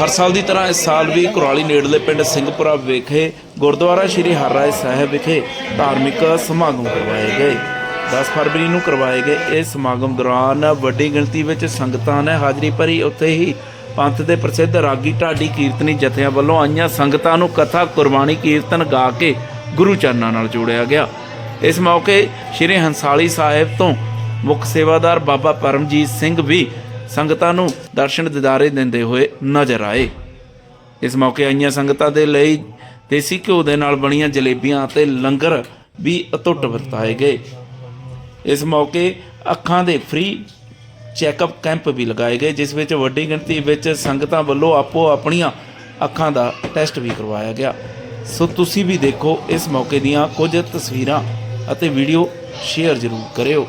ਹਰ ਸਾਲ ਦੀ ਤਰ੍ਹਾਂ ਇਸ ਸਾਲ ਵੀ ਕੁਰਾਲੀ ਨੇੜਲੇ ਪਿੰਡ ਸਿੰਘਪੁਰਾ ਵਿਖੇ, ਗੁਰਦੁਆਰਾ ਸ਼੍ਰੀ ਹਰਰਾਏ ਸਾਹਿਬ ਵਿਖੇ ਧਾਰਮਿਕ ਸਮਾਗਮ ਕਰਵਾਏ ਗਏ। 10 ਫਰਵਰੀ ਨੂੰ ਕਰਵਾਏ ਗਏ ਇਸ ਸਮਾਗਮ ਦੌਰਾਨ ਵੱਡੀ ਗਿਣਤੀ ਵਿੱਚ ਸੰਗਤਾਂ ਨੇ ਹਾਜ਼ਰੀ ਭਰੀ। ਉੱਥੇ ਹੀ ਪੰਥ ਦੇ ਪ੍ਰਸਿੱਧ ਰਾਗੀ ਢਾਡੀ ਕੀਰਤਨੀ ਜਥਿਆਂ ਵੱਲੋਂ ਆਈਆਂ ਸੰਗਤਾਂ ਨੂੰ ਕਥਾ, ਕੁਰਬਾਨੀ, ਕੀਰਤਨ ਗਾ ਕੇ ਗੁਰੂ ਚਰਨਾਂ ਨਾਲ ਜੋੜਿਆ ਗਿਆ। ਇਸ ਮੌਕੇ ਸ਼੍ਰੀ ਹੰਸਾਲੀ ਸਾਹਿਬ ਤੋਂ ਮੁੱਖ ਸੇਵਾਦਾਰ ਬਾਬਾ ਪਰਮਜੀਤ ਸਿੰਘ ਵੀ ਸੰਗਤਾਂ ਨੂੰ ਦਰਸ਼ਨ ਦਿਦਾਰੇ ਦਿੰਦੇ ਹੋਏ ਨਜ਼ਰ ਆਏ। ਇਸ ਮੌਕੇ ਆਈਆਂ ਸੰਗਤਾਂ ਦੇ ਲਈ ਦੇਸੀ ਘਿਓ ਦੇ ਨਾਲ ਬਣੀਆਂ ਜਲੇਬੀਆਂ ਅਤੇ ਲੰਗਰ ਵੀ ਅਤੁੱਟ ਵਰਤਾਏ ਗਏ। ਇਸ ਮੌਕੇ ਅੱਖਾਂ ਦੇ ਫ੍ਰੀ ਚੈੱਕਅਪ ਕੈਂਪ ਵੀ ਲਗਾਏ ਗਏ, ਜਿਸ ਵਿੱਚ ਵੱਡੀ ਗਿਣਤੀ ਵਿੱਚ ਸੰਗਤਾਂ ਵੱਲੋਂ ਆਪੋ ਆਪਣੀਆਂ ਅੱਖਾਂ ਦਾ ਟੈਸਟ ਵੀ ਕਰਵਾਇਆ ਗਿਆ। ਸੋ ਤੁਸੀਂ ਵੀ ਦੇਖੋ ਇਸ ਮੌਕੇ ਦੀਆਂ ਕੁਝ ਤਸਵੀਰਾਂ ਅਤੇ ਵੀਡੀਓ ਸ਼ੇਅਰ ਜ਼ਰੂਰ ਕਰਿਓ।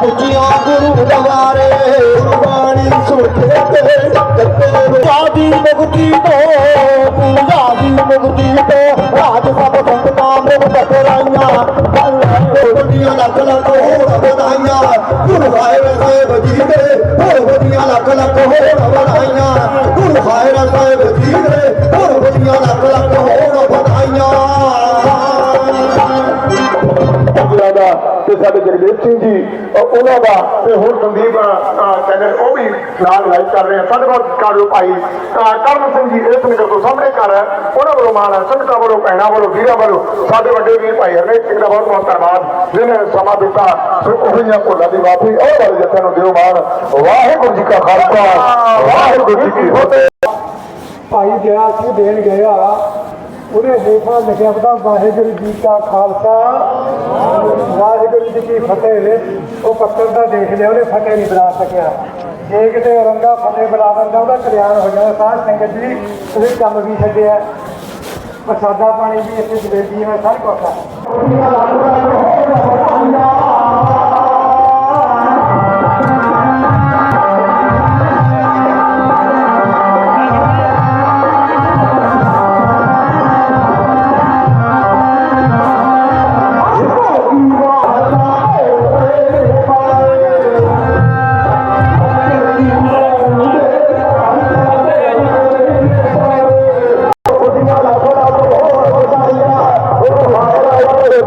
ਪੁੱਜੀਆਂ ਗੁਰੂ ਦਵਾਰੇ ਗੁਰਬਾਣੀ ਸੁਣਦੇ ਤੇ ਕੱਤੇ ਆਦੀ ਮੁਕਤੀ ਤੋਂ ਪੂਜਾ ਦੀ ਮੁਕਤੀ ਤੋਂ ਰਾਜ ਸਭ ਸੰਗਤਾਂ ਮੁਕਤ ਕਰਾਈਆਂ ਵੱਡੀਆਂ ਲੱਖ ਲੱਖ ਹੋਰ ਵਧਾਈਆਂ। ਗੁਰੂ ਸਾਹਿਬ ਸਾਹਿਬ ਜੀ ਦੇ ਹੋਰ ਵੱਡੀਆਂ ਲੱਖ ਲੱਖ ਹੋਰ ਵਧਾਈਆਂ। ਗੁਰੂ ਸਾਹਿਬ ਸਾਹਿਬ ਜੀ ਦੇ ਹੋਰ ਵੱਡੀਆਂ ਲੱਖ ਲੱਖ ਹੋਰ ਸਾਡੇ ਜਗਦੇਵ ਸਿੰਘ ਜੀ ਉਹਨਾਂ ਦਾ ਤੇ ਹੁਣ ਸੰਦੀਪ ਚੈਨਲ ਉਹ ਵੀ ਨਾਲ ਲਾਈਵ ਕਰ ਰਹੇ ਆ। ਸਾਡੇ ਕੋਲ ਕਾਰੋ ਭਾਈ ਕਰਮ ਸਿੰਘ ਜੀ ਇਸ ਨਗਰ ਤੋਂ ਸਾਹਮਣੇ ਕਰ ਉਹਨਾਂ ਵੱਲੋਂ ਮਾਣ ਸੰਗਤਾਂ ਵੱਲੋਂ, ਭੈਣਾਂ ਵੱਲੋਂ, ਵੀਰਾਂ ਵੱਲੋਂ, ਸਾਡੇ ਵੱਡੇ ਵੀਰ ਭਾਈ ਹਰਨੇ ਸਿੰਘ ਦਾ ਬਹੁਤ ਬਹੁਤ ਧੰਨਵਾਦ ਜਿਹਨੇ ਸਮਾਂ ਦਿੱਤਾ। ਸੋ ਉਹਦੀਆਂ ਭੁੱਲਾਂ ਦੀ ਮਾਫੀ, ਉਹ ਵਾਲੇ ਜੱਥਿਆਂ ਨੂੰ ਦਿਓ ਮਾਣ। ਵਾਹਿਗੁਰੂ ਜੀ ਕਾ ਖਾਲਸਾ। ਵਾਹਿਗੁਰੂ ਜੀ ਕੀ ਫਤਿਹ। ਭਾਈ ਗਿਆ ਸੀ, ਦੇਣ ਗਿਆ। ਉਹਦੇ ਹੇਠਾਂ ਲਿਖਿਆ ਹੁੰਦਾ, ਵਾਹਿਗੁਰੂ ਜੀ ਕਾ ਖਾਲਸਾ, ਵਾਹਿਗੁਰੂ ਜੀ ਕੀ ਫਤਿਹ। ਉਹ ਪੱਤਰ ਦਾ ਦੇਖ ਲਿਆ, ਉਹਨੇ ਫਤਿਹ ਨਹੀਂ ਬਣਾ ਸਕਿਆ। ਜੇ ਕਿਤੇ ਔਰੰਗਾ ਫਤਿਹ ਬਣਾ ਦਿੰਦਾ, ਉਹਦਾ ਕਲਿਆਣ ਹੋ ਜਾਂਦਾ। ਸਾਧ ਸੰਗਤ ਜੀ ਉਹਦੇ ਕੰਮ ਵੀ ਛੱਡਿਆ। ਪ੍ਰਸਾਦਾ ਪਾਣੀ ਵੀ ਇੱਥੇ ਜਵੇਦੀ ਹੈ ਸਭ ਕੁਛ ਆ।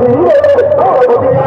Dios,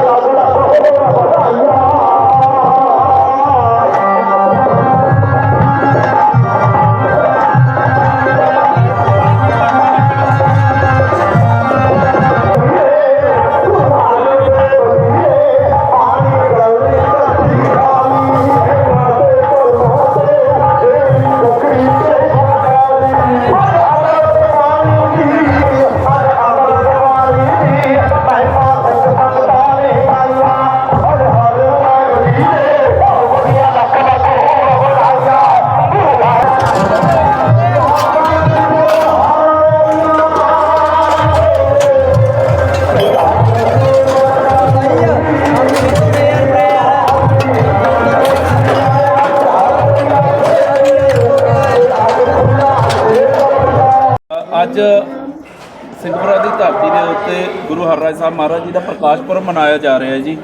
ਗੁਰੂ ਸਾਹਿਬ ਮਹਾਰਾਜ ਜੀ ਦਾ ਪ੍ਰਕਾਸ਼ ਪੁਰਬ ਮਨਾਇਆ ਜਾ ਰਿਹਾ ਹੈ ਜੀ।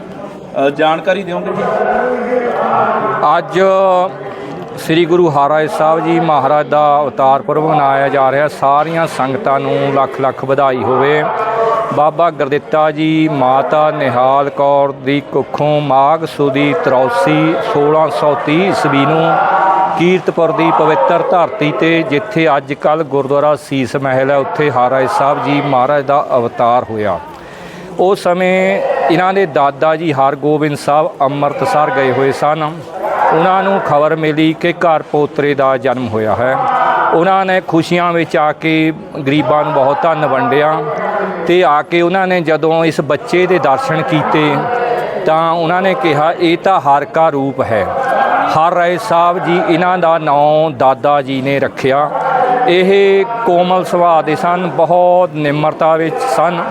ਅ, ਜਾਣਕਾਰੀ ਦਿਓਗੇ ਜੀ? ਅੱਜ ਸ੍ਰੀ ਗੁਰੂ ਹਰਿਰਾਏ ਸਾਹਿਬ ਜੀ ਮਹਾਰਾਜ ਦਾ ਅਵਤਾਰ ਪੁਰਬ ਮਨਾਇਆ ਜਾ ਰਿਹਾ ਸਾਰੀਆਂ ਸੰਗਤਾਂ ਨੂੰ ਲੱਖ ਲੱਖ ਵਧਾਈ ਹੋਵੇ। ਬਾਬਾ ਗੁਰਦਿੱਤਾ ਜੀ ਮਾਤਾ ਨਿਹਾਲ ਕੌਰ ਦੀ ਕੁੱਖੋਂ ਮਾਘ ਸੁਦੀ 83 1630 ਈਸਵੀ ਨੂੰ ਕੀਰਤਪੁਰ ਦੀ ਪਵਿੱਤਰ ਧਰਤੀ ਤੇ ਜਿੱਥੇ ਅੱਜ ਕੱਲ ਗੁਰਦੁਆਰਾ ਸੀਸ ਮਹਿਲ ਹੈ ਉੱਥੇ ਹਰਿਰਾਏ ਸਾਹਿਬ ਜੀ ਮਹਾਰਾਜ ਦਾ ਅਵਤਾਰ ਹੋਇਆ। ਉਸ ਸਮੇਂ ਇਹਨਾਂ ਦੇ ਦਾਦਾ ਜੀ ਹਰਗੋਬਿੰਦ ਸਾਹਿਬ ਅੰਮ੍ਰਿਤਸਰ ਗਏ ਹੋਏ ਸਨ। ਉਹਨਾਂ ਨੂੰ ਖਬਰ ਮਿਲੀ ਕਿ ਘਰ ਪੋਤਰੇ ਦਾ ਜਨਮ ਹੋਇਆ ਹੈ। ਉਹਨਾਂ ਨੇ ਖੁਸ਼ੀਆਂ ਵਿੱਚ ਆ ਕੇ ਗਰੀਬਾਂ ਨੂੰ ਬਹੁਤ ਧੰਨ ਵੰਡਿਆ ਤੇ ਆ ਕੇ ਉਹਨਾਂ ਨੇ ਜਦੋਂ ਇਸ ਬੱਚੇ ਦੇ ਦਰਸ਼ਨ ਕੀਤੇ ਤਾਂ ਉਹਨਾਂ ਨੇ ਕਿਹਾ, ਇਹ ਤਾਂ ਹਰ ਕਾ ਰੂਪ ਹੈ। ਹਰ ਰਾਏ ਸਾਹਿਬ ਜੀ ਇਹਨਾਂ ਦਾ ਨਾਮ ਦਾਦਾ ਜੀ ਨੇ ਰੱਖਿਆ। ਇਹ ਕੋਮਲ ਸੁਭਾਅ ਦੇ ਸਨ, ਬਹੁਤ ਨਿਮਰਤਾ ਵਿੱਚ ਸਨ।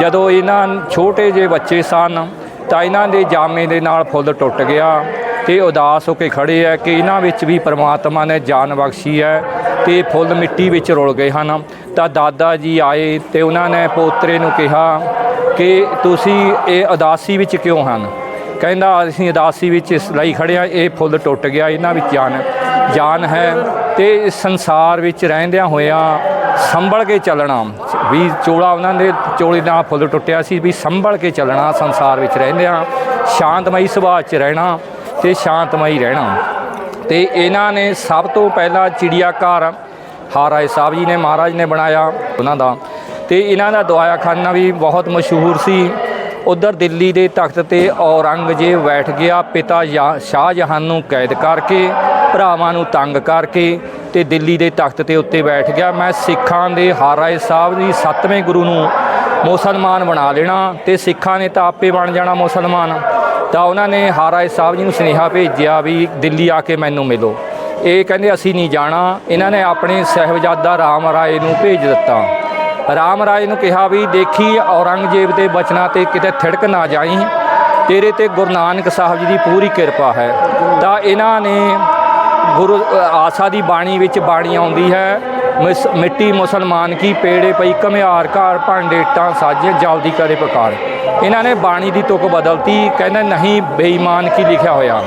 ਜਦੋਂ ਇਹਨਾਂ ਛੋਟੇ ਜਿਹੇ ਬੱਚੇ ਸਨ ਤਾਂ ਇਹਨਾਂ ਦੇ ਜਾਮੇ ਦੇ ਨਾਲ ਫੁੱਲ ਟੁੱਟ ਗਿਆ ਤੇ ਉਦਾਸ ਹੋ ਕੇ ਖੜੇ ਹੈ ਕਿ ਇਹਨਾਂ ਵਿੱਚ ਵੀ ਪ੍ਰਮਾਤਮਾ ਨੇ ਜਾਨ ਬਖਸ਼ੀ ਹੈ ਤੇ ਫੁੱਲ ਮਿੱਟੀ ਵਿੱਚ ਰੁਲ ਗਏ ਹਨ। ਤਾਂ ਦਾਦਾ ਜੀ ਆਏ ਤੇ ਉਹਨਾਂ ਨੇ ਪੋਤਰੇ ਨੂੰ ਕਿਹਾ ਕਿ ਤੁਸੀਂ ਇਹ ਉਦਾਸੀ ਵਿੱਚ ਕਿਉਂ ਹਨ? ਕਹਿੰਦਾ, ਅਸੀਂ ਉਦਾਸੀ ਵਿੱਚ ਇਸ ਲਈ ਖੜੇ ਹਾਂ, ਇਹ ਫੁੱਲ ਟੁੱਟ ਗਿਆ, ਇਹਨਾਂ ਵਿੱਚ ਜਾਨ ਜਾਨ ਹੈ ਤੇ ਇਸ ਸੰਸਾਰ ਵਿੱਚ ਰਹਿੰਦਿਆਂ ਹੋਇਆਂ ਸੰਭਲ ਕੇ ਚੱਲਣਾ। ਵੀ ਚੋਲਾ ਉਹਨਾਂ ਦੇ ਚੋਲੇ ਨਾਲ ਫੁੱਲ ਟੁੱਟਿਆ ਸੀ ਵੀ ਸੰਭਲ ਕੇ ਚੱਲਣਾ, ਸੰਸਾਰ ਵਿੱਚ ਰਹਿੰਦਿਆਂ ਸ਼ਾਂਤਮਈ ਸੁਭਾਅ 'ਚ ਰਹਿਣਾ ਤੇ ਸ਼ਾਂਤਮਈ ਰਹਿਣਾ। ਤੇ ਇਹਨਾਂ ਨੇ ਸਭ ਤੋਂ ਪਹਿਲਾਂ ਚਿੜੀਆ ਘਰ ਹਾਰਾਏ ਸਾਹਿਬ ਜੀ ਨੇ, ਮਹਾਰਾਜ ਨੇ ਬਣਾਇਆ ਉਹਨਾਂ ਦਾ। ਤੇ ਇਹਨਾਂ ਦਾ ਦਵਾਇਆਖਾਨਾ ਵੀ ਬਹੁਤ ਮਸ਼ਹੂਰ ਸੀ। ਉਧਰ ਦਿੱਲੀ ਦੇ ਤਖਤ ਤੇ ਔਰੰਗਜ਼ੇਬ ਬੈਠ ਗਿਆ ਪਿਤਾ ਜਾਂ- ਸ਼ਾਹਜਹਾਨ ਨੂੰ ਕੈਦ ਕਰਕੇ, ਭਰਾਵਾਂ ਨੂੰ ਤੰਗ ਕਰਕੇ ਤੇ ਦਿੱਲੀ ਦੇ ਤਖਤ ਤੇ ਉੱਤੇ ਬੈਠ ਗਿਆ। ਮੈਂ ਸਿੱਖਾਂ ਦੇ ਹਾਰਾਏ ਸਾਹਿਬ ਦੀ ਸੱਤਵੇਂ ਗੁਰੂ ਨੂੰ ਮੁਸਲਮਾਨ ਬਣਾ ਲੈਣਾ ਤੇ ਸਿੱਖਾਂ ਨੇ ਤਾਂ ਆਪੇ ਬਣ ਜਾਣਾ ਮੁਸਲਮਾਨ। ਤਾਂ ਉਹਨਾਂ ਨੇ ਹਾਰਾਏ ਸਾਹਿਬ ਜੀ ਨੂੰ ਸੁਨੇਹਾ ਭੇਜਿਆ ਵੀ ਦਿੱਲੀ ਆ ਕੇ ਮੈਨੂੰ ਮਿਲੋ। ਇਹ ਕਹਿੰਦੇ, ਅਸੀਂ ਨਹੀਂ ਜਾਣਾ। ਇਹਨਾਂ ਨੇ ਆਪਣੇ ਸਹਿਬਜ਼ਾਦਾ ਰਾਮ ਰਾਏ ਨੂੰ ਭੇਜ ਦਿੱਤਾ। ਰਾਮ ਰਾਏ ਨੂੰ ਕਿਹਾ ਵੀ, ਦੇਖੀ ਔਰੰਗਜ਼ੇਬ ਦੇ ਬਚਨਾਂ ਤੇ ਕਿਤੇ ਥਿੜਕ ਨਾ ਜਾਈ। ਤੇਰੇ ਤੇ ਗੁਰੂ ਨਾਨਕ ਸਾਹਿਬ ਜੀ ਦੀ ਪੂਰੀ ਕਿਰਪਾ ਹੈ। ਤਾਂ ਇਹਨਾਂ ਨੇ ਗੁਰੂ ਆਸਾ ਦੀ ਬਾਣੀ ਵਿੱਚ ਬਾਣੀ ਆਉਂਦੀ ਹੈ, ਮਿਸ- ਮਿੱਟੀ ਮੁਸਲਮਾਨ ਕੀ ਪੇੜੇ ਪਈ ਕਮਿਆਰ ਘਰ ਭਾਂਡੇਟਾਂ ਸਾਜੇ, ਜਲਦੀ ਕਰੇ ਪਕਾਰ। ਇਹਨਾਂ ਨੇ ਬਾਣੀ ਦੀ ਤੁਕ ਬਦਲਤੀ, ਕਹਿੰਦੇ ਨਹੀਂ, ਬੇਈਮਾਨ ਕੀ ਲਿਖਿਆ ਹੋਇਆ।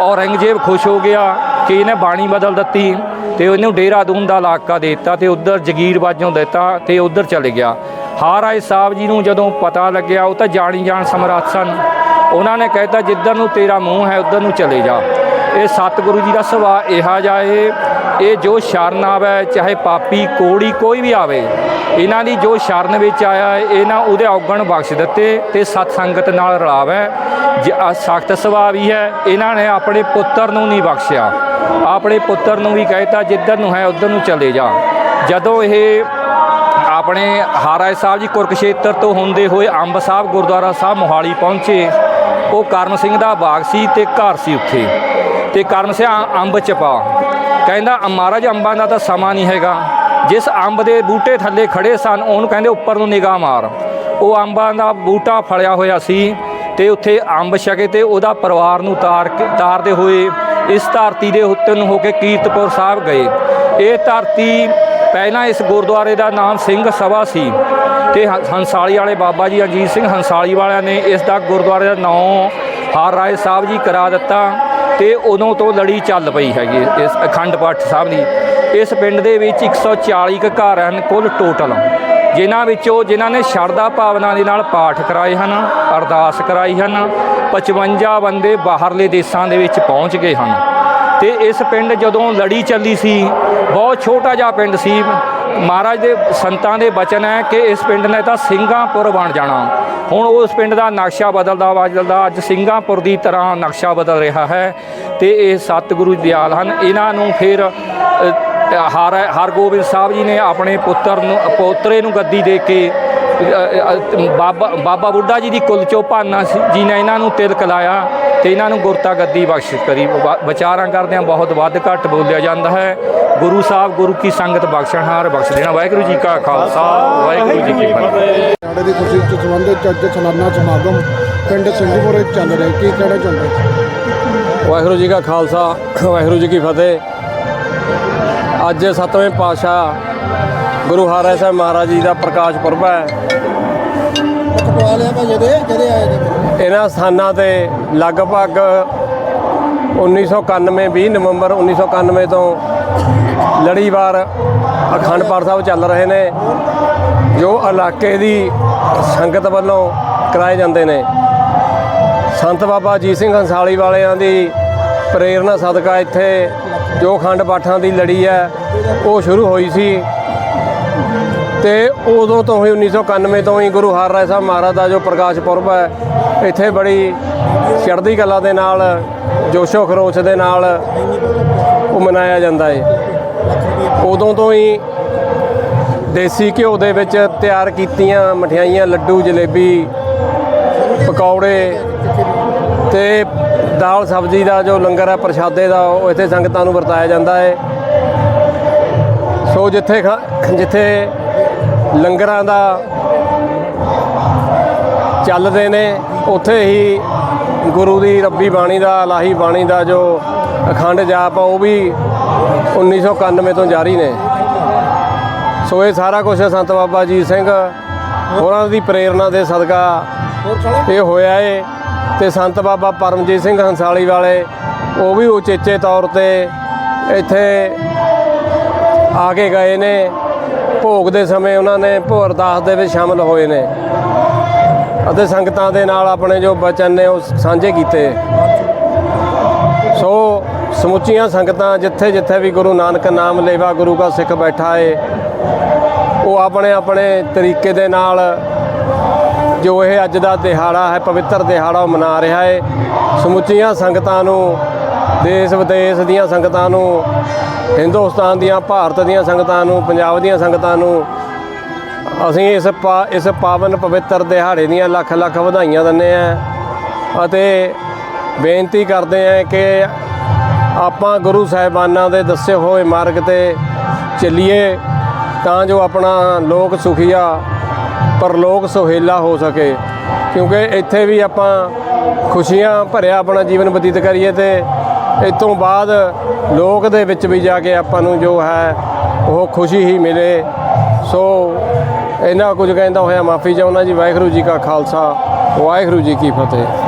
ਔਰੰਗਜ਼ੇਬ ਖੁਸ਼ ਹੋ ਗਿਆ ਕਿ ਇਹਨੇ ਬਾਣੀ ਬਦਲ ਦਿੱਤੀ ਤੇ ਉਹਨੂੰ ਡੇਰਾਦੂਨ ਦਾ ਇਲਾਕਾ ਦੇ ਦਿੱਤਾ ਤੇ ਉਧਰ ਜਗੀਰ ਬਾਜੋਂ ਦਿੱਤਾ ਤੇ ਉਧਰ ਚਲੇ ਗਿਆ। ਹਾਰਾਏ ਸਾਹਿਬ ਜੀ ਨੂੰ ਜਦੋਂ ਪਤਾ ਲੱਗਿਆ, ਉਹ ਤਾਂ ਜਾਣੀ ਜਾਣ ਸਮਰੱਥ ਸਨ। ਉਹਨਾਂ ਨੇ ਕਹਿਤਾ, ਜਿੱਧਰ ਨੂੰ ਤੇਰਾ ਮੂੰਹ ਹੈ, ਉਧਰ ਨੂੰ ਚਲੇ ਜਾ। ਇਹ ਸਤਿਗੁਰੂ ਜੀ ਦਾ ਸੁਭਾਅ ਇਹਾ ਜਾਏ ਇਹ ਜੋ ਸ਼ਰਨ ਆਵੇ ਚਾਹੇ ਪਾਪੀ, ਕੋੜੀ, ਕੋਈ ਵੀ ਆਵੇ, ਇਹਨਾਂ ਦੀ ਜੋ ਸ਼ਰਨ ਵਿੱਚ ਆਇਆ ਇਹਨਾਂ ਉਹਦੇ ਔਗਣ ਬਖਸ਼ ਦਿੱਤੇ ਤੇ ਸਤ ਸੰਗਤ ਨਾਲ ਰਲਾਵੇ। ਸਖਤ ਸੁਭਾਅ ਵੀ ਹੈ, ਇਹਨਾਂ ਨੇ ਆਪਣੇ ਪੁੱਤਰ ਨੂੰ ਨਹੀਂ ਬਖਸ਼ਿਆ। ਆਪਣੇ ਪੁੱਤਰ ਨੂੰ ਵੀ ਕਹਿਤਾ ਜਿੱਧਰ ਨੂੰ ਹੈ, ਉਧਰ ਨੂੰ ਚਲੇ ਜਾ। ਜਦੋਂ ਇਹ ਆਪਣੇ ਹਾਰਾ ਸਾਹਿਬ ਜੀ ਕੁਰਕਸ਼ੇਤਰ ਤੋਂ ਹੁੰਦੇ ਹੋਏ ਅੰਬ ਸਾਹਿਬ ਗੁਰਦੁਆਰਾ ਸਾਹਿਬ ਮੋਹਾਲੀ ਪਹੁੰਚੇ, ਉਹ ਕਰਮ ਸਿੰਘ ਦਾ ਬਾਗ ਸੀ ਤੇ ਘਰ ਸੀ ਉੱਥੇ। ਤੇ ਕਰਮ ਸਿਆ ਅੰਬ ਚਪਾ ਕਹਿੰਦਾ ਮਹਾਰਾਜ ਅੰਬਾਂ ਦਾ ਤਾਂ ਸਮਾਂ ਨਹੀਂ ਹੈਗਾ। ਜਿਸ ਅੰਬ ਦੇ ਬੂਟੇ ਥੱਲੇ ਖੜੇ ਸਨ, ਉਹਨੂੰ ਕਹਿੰਦੇ ਉੱਪਰ ਨੂੰ ਨਿਗਾਹ ਮਾਰ। ਉਹ ਅੰਬਾਂ ਦਾ ਬੂਟਾ ਫਲਿਆ ਹੋਇਆ ਸੀ ਤੇ ਉੱਥੇ ਅੰਬ ਛਕੇ ਤੇ ਉਹਦਾ ਪਰਿਵਾਰ ਨੂੰ ਤਾਰ ਕੇ ਤਾਰਦੇ ਹੋਏ ਇਸ ਧਰਤੀ ਦੇ ਉੱਤੇ ਨੂੰ ਹੋ ਕੇ ਕੀਰਤਪੁਰ ਸਾਹਿਬ ਗਏ। ਇਹ ਧਰਤੀ ਪਹਿਲਾਂ ਇਸ ਗੁਰਦੁਆਰੇ ਦਾ ਨਾਮ ਸਿੰਘ ਸਭਾ ਸੀ ਤੇ ਹੰਸਾਲੀ ਵਾਲੇ ਬਾਬਾ ਜੀ ਅਜੀਤ ਸਿੰਘ ਹੰਸਾਲੀ ਵਾਲਿਆਂ ਨੇ ਇਸ ਦਾ ਗੁਰਦੁਆਰੇ ਦਾ ਨਾਮ ਹਰ ਰਾਏ ਸਾਹਿਬ ਜੀ ਕਰਾ ਦਿੱਤਾ। ਤੇ ਉਦੋਂ ਤੋਂ ਲੜੀ ਚੱਲ ਪਈ ਹੈਗੀ ਇਸ ਅਖੰਡ ਪਾਠ ਸਾਹਿਬ ਦੀ। ਇਸ ਪਿੰਡ ਦੇ ਵਿੱਚ 140 ਕੁ ਘਰ ਹਨ, ਕੁੱਲ ਟੋਟਲ। ਜਿਨ੍ਹਾਂ ਵਿੱਚੋਂ ਜਿਨ੍ਹਾਂ ਨੇ ਸ਼ਰਧਾ ਭਾਵਨਾ ਦੇ ਨਾਲ ਪਾਠ ਕਰਾਏ ਹਨ, ਅਰਦਾਸ ਕਰਾਈ ਹਨ 55 ਬੰਦੇ ਬਾਹਰਲੇ ਦੇਸ਼ਾਂ ਦੇ ਵਿੱਚ ਪਹੁੰਚ ਗਏ ਹਨ। ਤੇ ਇਸ ਪਿੰਡ ਜਦੋਂ ਲੜੀ ਚੱਲੀ ਸੀ, ਬਹੁਤ ਛੋਟਾ ਜਿਹਾ ਪਿੰਡ ਸੀ। ਮਹਾਰਾਜ ਦੇ ਸੰਤਾਂ ਦੇ ਬਚਨ ਹੈ ਕਿ ਇਸ ਪਿੰਡ ਨੇ ਤਾਂ ਸਿੰਘਾਪੁਰ ਬਣ ਜਾਣਾ। ਹੁਣ ਉਸ ਪਿੰਡ ਦਾ ਨਕਸ਼ਾ ਬਦਲਦਾ ਬਦਲਦਾ ਅੱਜ ਸਿੰਘਾਪੁਰ ਦੀ ਤਰ੍ਹਾਂ ਨਕਸ਼ਾ ਬਦਲ ਰਿਹਾ ਹੈ ਤੇ ਇਹ ਸਤਿਗੁਰੂ ਦਿਆਲ ਹਨ। ਇਹਨਾਂ ਨੂੰ ਫਿਰ ਹਰ, ਹਰਗੋਬਿੰਦ ਸਾਹਿਬ ਜੀ ਨੇ ਆਪਣੇ ਪੁੱਤਰ ਨੂੰ, ਪੋਤਰੇ ਨੂੰ ਗੱਦੀ ਦੇ ਕੇ ਬਾਬਾ ਬਾਬਾ ਬੁੱਢਾ ਜੀ ਦੀ ਕੁਲ ਚੋਂ ਭਾਨਾ ਸੀ- ਜੀ ਨੇ ਇਹਨਾਂ ਨੂੰ ਤਿਲਕ ਲਾਇਆ। ਤੇ ਇਹਨਾਂ ਨੂੰ ਗੁਰਤਾ ਗੱਦੀ ਬਖਸ਼ ਕਰੀ। ਵਿਚਾਰਾਂ ਕਰਦਿਆਂ ਬਹੁਤ ਵੱਧ ਘੱਟ ਬੋਲਿਆ ਜਾਂਦਾ ਹੈ। ਗੁਰੂ ਸਾਹਿਬ ਗੁਰੂ ਕੀ ਸੰਗਤ ਬਖਸ਼ਣਹਾਰ ਬਖਸ਼ ਦੇਣਾ ਵਾਹਿਗੁਰੂ ਜੀ ਕਾ ਖਾਲਸਾ ਵਾਹਿਗੁਰੂ ਜੀ ਕੀ ਫਤਿਹ। ਸਾਡੇ ਦੀ ਖੁਸ਼ੀ ਚ ਸੰਬੰਧਿਤ ਅੱਜ ਸਾਲਾਨਾ ਸਮਾਗਮ ਪਿੰਡ ਸਿੰਘਪੁਰ ਵਿੱਚ ਚੱਲ ਰਿਹਾ। ਕੀ ਕਹਿਣਾ ਚਾਹੁੰਦੇ ਵਾਹਿਗੁਰੂ ਜੀ ਕਾ ਖਾਲਸਾ ਵਾਹਿਗੁਰੂ ਜੀ ਕੀ ਫਤਿਹ। ਅੱਜ ਸਤਵੇਂ ਪਾਤਸ਼ਾਹ ਗੁਰੂ ਹਰਿ ਸਾਹਿਬ ਮਹਾਰਾਜ ਜੀ ਦਾ ਪ੍ਰਕਾਸ਼ ਪੁਰਬ ਹੈ। ਪਟਵਾ ਲਿਆ ਭਾਈ ਜਦੇ ਜਦੇ ਆਏ ਨੇ। ਇਹਨਾਂ ਸਥਾਨਾਂ ਤੇ ਲਗਭਗ 1991 20 ਨਵੰਬਰ 1991 ਤੋਂ ਲੜੀਵਾਰ ਅਖੰਡ ਪਾਠ ਸਾਹਿਬ ਚੱਲ ਰਹੇ ਨੇ, ਜੋ ਇਲਾਕੇ ਦੀ ਸੰਗਤ ਵੱਲੋਂ ਕਰਾਏ ਜਾਂਦੇ ਨੇ। ਸੰਤ ਬਾਬਾ ਅਜੀਤ ਸਿੰਘ ਹੰਸਾਲੀ ਵਾਲਿਆਂ ਦੀ ਪ੍ਰੇਰਣਾ ਸਦਕਾ ਇੱਥੇ ਜੋ ਖੰਡ ਪਾਠਾਂ ਦੀ ਲੜੀ ਹੈ, ਉਹ ਸ਼ੁਰੂ ਹੋਈ ਸੀ। ਤੇ ਉਦੋਂ ਤੋਂ ਹੀ 1991 ਤੋਂ ਹੀ ਗੁਰੂ ਹਰਿਰਾਏ ਸਾਹਿਬ ਮਹਾਰਾਜ ਦਾ ਜੋ ਪ੍ਰਕਾਸ਼ ਪੁਰਬ ਹੈ ਇੱਥੇ ਬੜੀ ਚੜ੍ਹਦੀ ਕਲਾ ਦੇ ਨਾਲ, ਜੋਸ਼ੋ ਖਰੋਸ਼ ਦੇ ਨਾਲ ਉਹ ਮਨਾਇਆ ਜਾਂਦਾ ਏ। ਉਦੋਂ ਤੋਂ ਹੀ ਦੇਸੀ ਘਿਓ ਦੇ ਵਿੱਚ ਤਿਆਰ ਕੀਤੀਆਂ ਮਠਿਆਈਆਂ, ਲੱਡੂ, ਜਲੇਬੀ, ਪਕੌੜੇ ਤੇ ਦਾਲ ਸਬਜ਼ੀ ਦਾ ਜੋ ਲੰਗਰ ਹੈ, ਪ੍ਰਸ਼ਾਦੇ ਦਾ, ਉਹ ਇੱਥੇ ਸੰਗਤਾਂ ਨੂੰ ਵਰਤਾਇਆ ਜਾਂਦਾ ਹੈ ਸੋ ਜਿੱਥੇ ਖਾ- ਜਿੱਥੇ ਲੰਗਰਾਂ ਦਾ ਚੱਲਦੇ ਨੇ ਉੱਥੇ ਹੀ ਗੁਰੂ ਦੀ ਰੱਬੀ ਬਾਣੀ ਦਾ ਲਾਹੀ ਬਾਣੀ ਦਾ ਜੋ ਅਖੰਡ ਜਾਪ ਆ, ਉਹ ਵੀ 1991 ਤੋਂ ਜਾਰੀ ਨੇ। ਸੋ ਇਹ ਸਾਰਾ ਕੁਝ ਸੰਤ ਬਾਬਾ ਜੀ ਸਿੰਘ ਹੋਰਾਂ ਦੀ ਪ੍ਰੇਰਣਾ ਦੇ ਸਦਕਾ ਇਹ ਹੋਇਆ ਏ ਤੇ ਸੰਤ ਬਾਬਾ ਪਰਮਜੀਤ ਸਿੰਘ ਹੰਸਾਲੀ ਵਾਲੇ, ਉਹ ਵੀ ਉਚੇਚੇ ਤੌਰ ਤੇ ਇੱਥੇ ਆ ਕੇ ਗਏ ਨੇ। ਭੋਗ ਦੇ ਸਮੇਂ ਉਹਨਾਂ ਨੇ ਭੋਗ ਅਰਦਾਸ ਦੇ ਵਿੱਚ ਸ਼ਾਮਲ ਹੋਏ ਨੇ। ਅਤੇ ਸੰਗਤਾਂ ਦੇ ਨਾਲ ਆਪਣੇ ਜੋ ਬਚਨ ਨੇ ਉਹ ਸਾਂਝੇ ਕੀਤੇ। ਸੋ ਸਮੁੱਚੀਆਂ ਸੰਗਤਾਂ ਜਿੱਥੇ ਜਿੱਥੇ ਵੀ ਗੁਰੂ ਨਾਨਕ ਨਾਮ ਲੇਵਾ ਗੁਰੂ ਦਾ ਸਿੱਖ ਬੈਠਾ ਏ, ਉਹ ਆਪਣੇ ਆਪਣੇ ਤਰੀਕੇ ਦੇ ਨਾਲ ਜੋ ਇਹ ਅੱਜ ਦਾ ਦਿਹਾੜਾ ਹੈ, ਪਵਿੱਤਰ ਦਿਹਾੜਾ ਉਹ ਮਨਾ ਰਿਹਾ ਹੈ ਸਮੁੱਚੀਆਂ ਸੰਗਤਾਂ ਨੂੰ, ਦੇਸ਼ ਵਿਦੇਸ਼ ਦੀਆਂ ਸੰਗਤਾਂ ਨੂੰ, ਹਿੰਦੁਸਤਾਨ ਦੀਆਂ, ਭਾਰਤ ਦੀਆਂ ਸੰਗਤਾਂ ਨੂੰ, ਪੰਜਾਬ ਦੀਆਂ ਸੰਗਤਾਂ ਨੂੰ ਅਸੀਂ ਇਸ ਪਾ ਇਸ ਪਾਵਨ ਪਵਿੱਤਰ ਦਿਹਾੜੇ ਦੀਆਂ ਲੱਖ ਲੱਖ ਵਧਾਈਆਂ ਦਿੰਦੇ ਹਾਂ ਅਤੇ ਬੇਨਤੀ ਕਰਦੇ ਹਾਂ ਕਿ ਆਪਾਂ ਗੁਰੂ ਸਾਹਿਬਾਨਾਂ ਦੇ ਦੱਸੇ ਹੋਏ ਮਾਰਗ ਤੇ ਚੱਲੀਏ ਤਾਂ ਜੋ ਆਪਣਾ ਲੋਕ ਸੁਖੀਆ, ਪਰਲੋਕ ਸੁਹੇਲਾ ਹੋ ਸਕੇ। ਕਿਉਂਕਿ ਇੱਥੇ ਵੀ ਆਪਾਂ ਖੁਸ਼ੀਆਂ ਭਰਿਆ ਆਪਣਾ ਜੀਵਨ ਬਤੀਤ ਕਰੀਏ ਤੇ ਇਸ ਤੋਂ ਬਾਅਦ ਲੋਕ ਦੇ ਵਿੱਚ ਵੀ ਜਾ ਕੇ ਆਪਾਂ ਨੂੰ ਜੋ ਹੈ, ਉਹ ਖੁਸ਼ੀ ਹੀ ਮਿਲੇ। ਸੋ ਇਹਨਾਂ ਕੁਝ ਕਹਿੰਦਾ ਹੋਇਆ, ਮਾਫੀ ਚਾਹੁੰਦਾ ਜੀ, ਵਾਹਿਗੁਰੂ ਜੀ ਕਾ ਖਾਲਸਾ, ਵਾਹਿਗੁਰੂ ਜੀ ਕੀ ਫਤਿਹ।